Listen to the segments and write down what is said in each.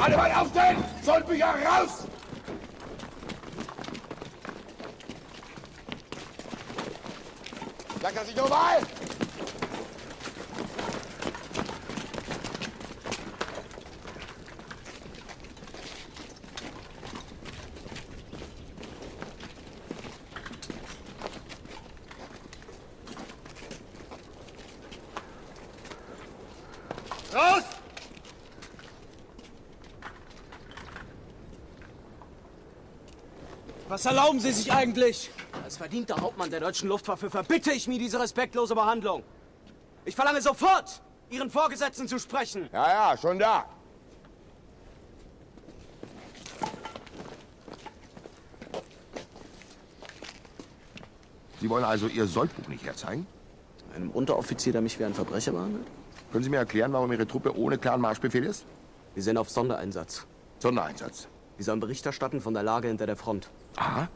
Alle mal aufstehen! Soldbücher raus! Sag das nicht normal! Raus! Was erlauben Sie sich eigentlich? Als verdienter Hauptmann der deutschen Luftwaffe verbitte ich mir diese respektlose Behandlung. Ich verlange sofort, Ihren Vorgesetzten zu sprechen. Ja, ja, schon da. Sie wollen also Ihr Soldbuch nicht herzeigen? Einem Unteroffizier, der mich wie ein Verbrecher behandelt? Können Sie mir erklären, warum Ihre Truppe ohne klaren Marschbefehl ist? Wir sind auf Sondereinsatz. Sondereinsatz. Wir sollen Bericht erstatten von der Lage hinter der Front. Aha.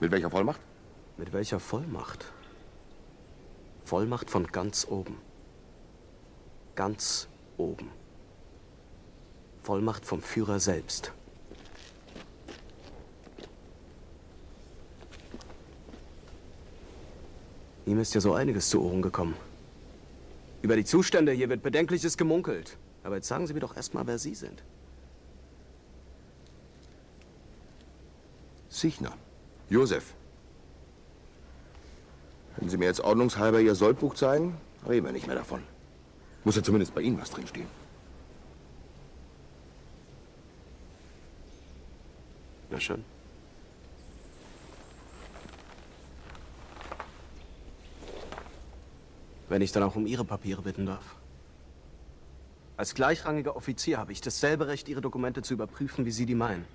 Mit welcher Vollmacht? Mit welcher Vollmacht? Vollmacht von ganz oben. Ganz oben. Vollmacht vom Führer selbst. Ihm ist ja so einiges zu Ohren gekommen. Über die Zustände hier wird Bedenkliches gemunkelt. Aber jetzt sagen Sie mir doch erstmal, wer Sie sind. Sichner. Josef. Wenn Sie mir jetzt ordnungshalber Ihr Soldbuch zeigen, reden wir nicht mehr davon. Muss ja zumindest bei Ihnen was drinstehen. Na schön. Wenn ich dann auch um Ihre Papiere bitten darf. Als gleichrangiger Offizier habe ich dasselbe Recht, Ihre Dokumente zu überprüfen, wie Sie die meinen.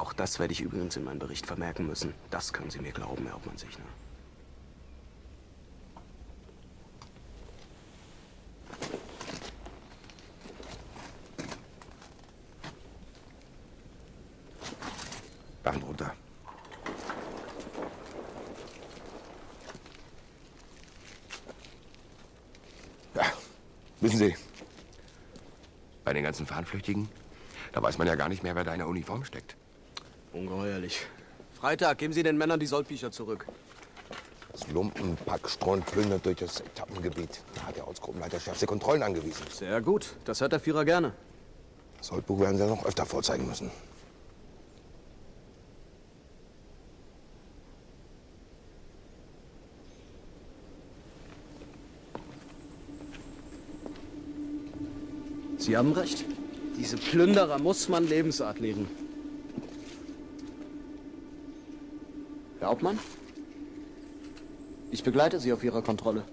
Auch das werde ich übrigens in meinem Bericht vermerken müssen. Das können Sie mir glauben, Herr Hauptmann Sichner. Waffen runter. Ja, wissen Sie, bei den ganzen Fahnenflüchtigen, da weiß man ja gar nicht mehr, wer da in der Uniform steckt. Ungeheuerlich. Freitag, geben Sie den Männern die Soldbücher zurück. Das Lumpenpack streunt plündert durch das Etappengebiet. Da hat der Ortsgruppenleiter schärfste Kontrollen angewiesen. Sehr gut. Das hört der Führer gerne. Das Soldbuch werden Sie noch öfter vorzeigen müssen. Sie haben recht. Diese Plünderer muss man Lebensart lehren. Herr Hauptmann? Ich begleite Sie auf Ihrer Kontrolle.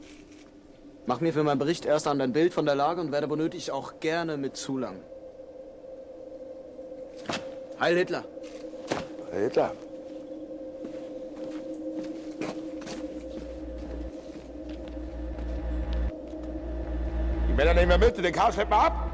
Mach mir für meinen Bericht erst an ein Bild von der Lage und werde benötigt auch gerne mit zulangen. Heil Hitler! Herr Hitler. Die Männer nehmen wir mit, den Karl schleppt mal ab.